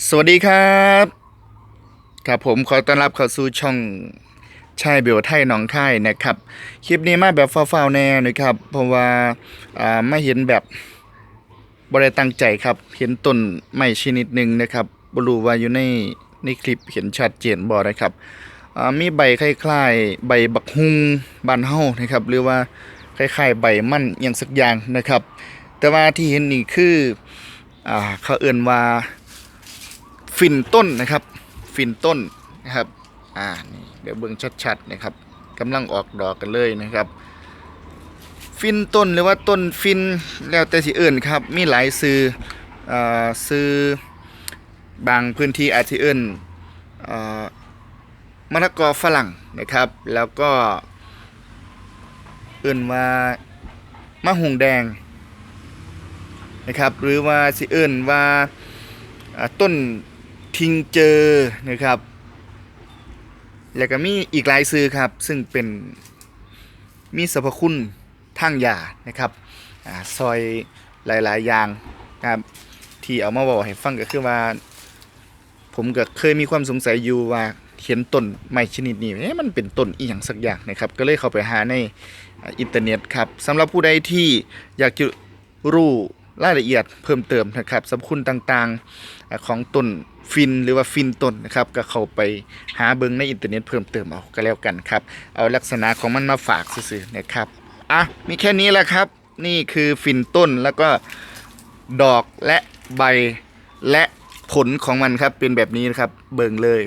สวัสดีครับ ครับผมขอต้อนรับเข้าสู่ช่องชายเบลไทยหนองคายนะครับ คลิปนี้มาแบบฟ้าวๆแน่นะครับ เพราะว่าอ่าไม่เห็นแบบบริตั้งใจครับ เห็นต้นไม้ชนิดหนึ่งนะครับบรูว่าอยู่ในในคลิปเห็นชัดเจนบ่นะครับอ่ามีใบคล้ายๆ ใบบักฮุงบานเฮานะครับ หรือว่าคล้ายๆ ใบมันอย่างสักอย่างนะครับ แต่ว่าที่เห็นนี่คืออ่าเขาเอื่นว่า ฟินต้นนะครับฟินต้นนะครับอ่านี่เดี๋ยวเบิ่งชัดๆนะครับกำลังออกดอกกันเลยนะครับ ฟินต้นหรือว่าต้นฟินแล้วแต่สิเอื่นครับ มีหลายซื้ออ่าซื้อบางพื้นที่อาจสิเอื่นอ่ามะละกอฝรั่งนะครับ แล้วก็เอื่นว่ามะฮุงแดงนะครับ หรือว่าสิเอื่นว่าต้น ทิงเจอนะครับ แล้วก็มีอีกหลายซื้อครับ ซึ่งเป็นมีสรรพคุณทางยานะครับอาซอยหลายๆ อย่างนะครับที่เอามาบอกให้ฟังก็คือว่า ผมก็เคยมีความสงสัยอยู่ว่าเห็นต้นไม้ชนิดนี้มันเป็นต้นอีหยังสักอย่างนะครับ ก็เลยเข้าไปหาในอินเทอร์เน็ตครับสำหรับผู้ใดที่อยากจะรู้ รายละเอียดเพิ่มเติมนะครับสรรพคุณต่างๆของต้นฟินหรือว่าฟินต้นนะครับก็เข้าไปหาเบิงในอินเทอร์เน็ตเพิ่มเติมเอาก็แล้วกันครับเอาลักษณะของมันมาฝากซื่อๆนะครับอะมีแค่นี้แหละครับ นี่คือฟินต้นแล้วก็ดอกและใบและผลของมันครับเป็นแบบนี้นะครับเบิงเลย